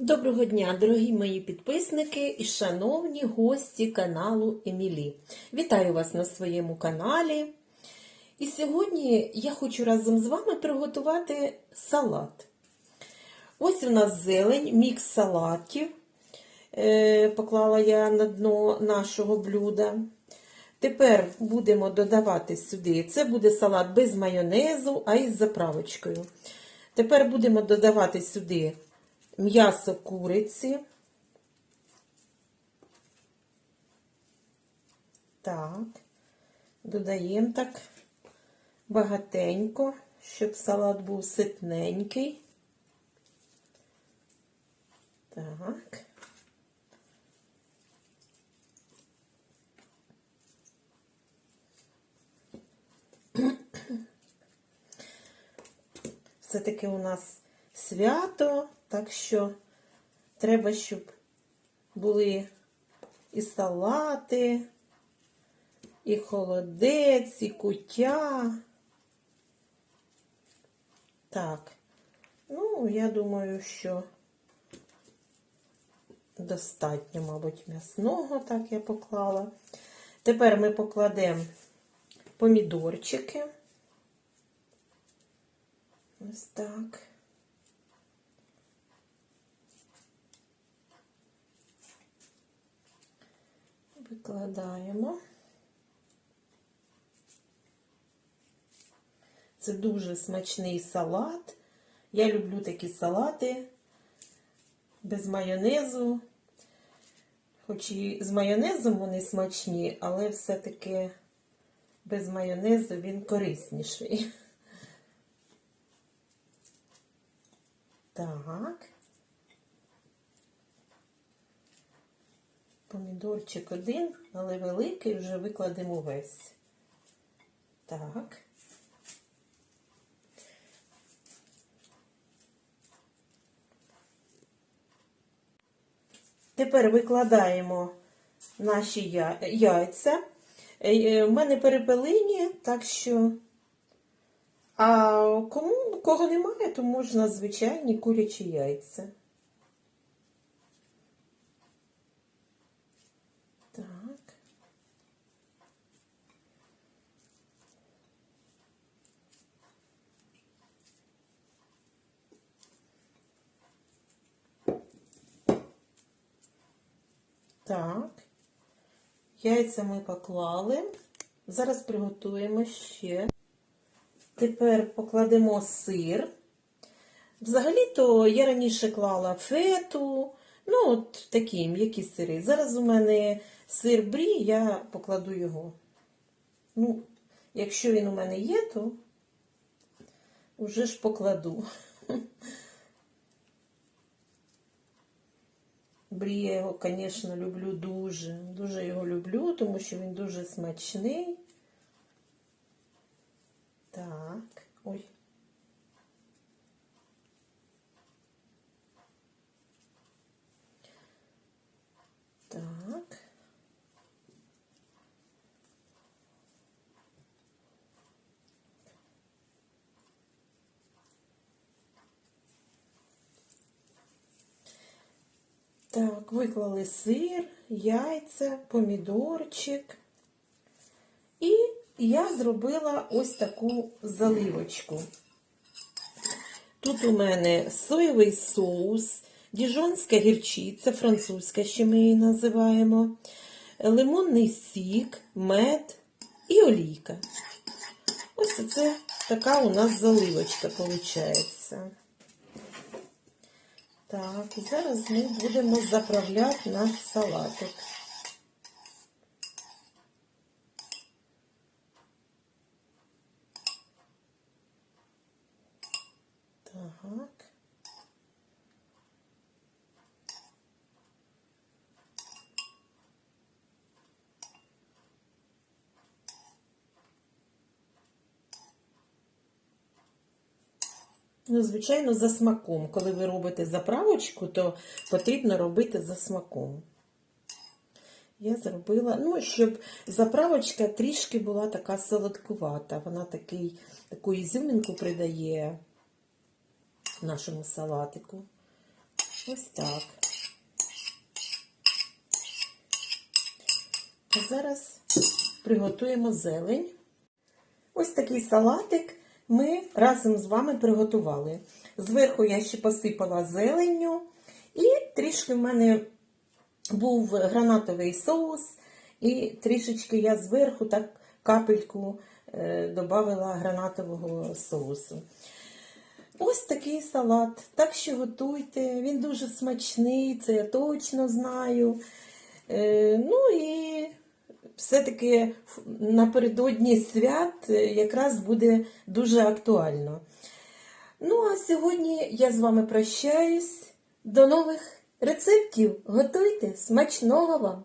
Доброго дня, дорогі мої підписники і шановні гості каналу Емілі. Вітаю вас на своєму каналі. І сьогодні я хочу разом з вами приготувати салат. Ось у нас зелень, мікс салатів. Е, Поклала я на дно нашого блюда. Тепер будемо додавати сюди. Це буде салат без майонезу, а із заправочкою. Тепер будемо додавати сюди м'ясо куриці. Так, додаємо так багатенько, щоб салат був ситненький. Так. Все-таки у нас свято, так що треба, щоб були і салати, і холодець, і куття. Так, ну, я думаю, що достатньо, мабуть, м'ясного, так я поклала. Тепер ми покладемо помідорчики. Ось так. Викладаємо. Це дуже смачний салат. Я люблю такі салати без майонезу. Хоч і з майонезом вони смачні, але все-таки без майонезу він корисніший. Так. Помідорчик один, але великий вже викладемо весь. Так. Тепер викладаємо наші яйця. Е, е, мене перепелині, так що. А кому кого немає, то можна звичайні курячі яйця. Так. Так. Яйця ми поклали. Зараз приготуємо ще. Тепер покладемо сир. Взагалі-то я раніше клала фету, ну, от такі м'які сири. Зараз у мене сир брі, я покладу його. Ну, якщо він у мене є, то вже ж покладу. Брі я його, звісно, люблю дуже. Дуже його люблю, тому що він дуже смачний. Так, ой. Так. Так, виклали сир, яйця, помідорчик. І я зробила ось таку заливочку. Тут у мене соєвий соус, діжонська гірчиця, французька, ще ми її називаємо, лимонний сік, мед і олійка. Ось це така у нас заливочка виходить. Так, і зараз ми будемо заправляти наш салатик. Так. Ну, звичайно, за смаком. Коли ви робите заправочку, то потрібно робити за смаком. Я зробила, ну, щоб заправочка трішки була така солодкувата. Вона такий, таку ізюмінку придає нашому салатику. Ось так. А зараз приготуємо зелень. Ось такий салатик ми разом з вами приготували. Зверху я ще посипала зеленню, і трішки в мене був гранатовий соус, і трішечки я зверху так капельку е, додавала гранатового соусу. Ось такий салат. Так що готуйте, він дуже смачний, це я точно знаю. Е, ну і все-таки напередодні свят е, якраз буде дуже актуально. Ну, а сьогодні я з вами прощаюсь. До нових рецептів. Готуйте! Смачного вам!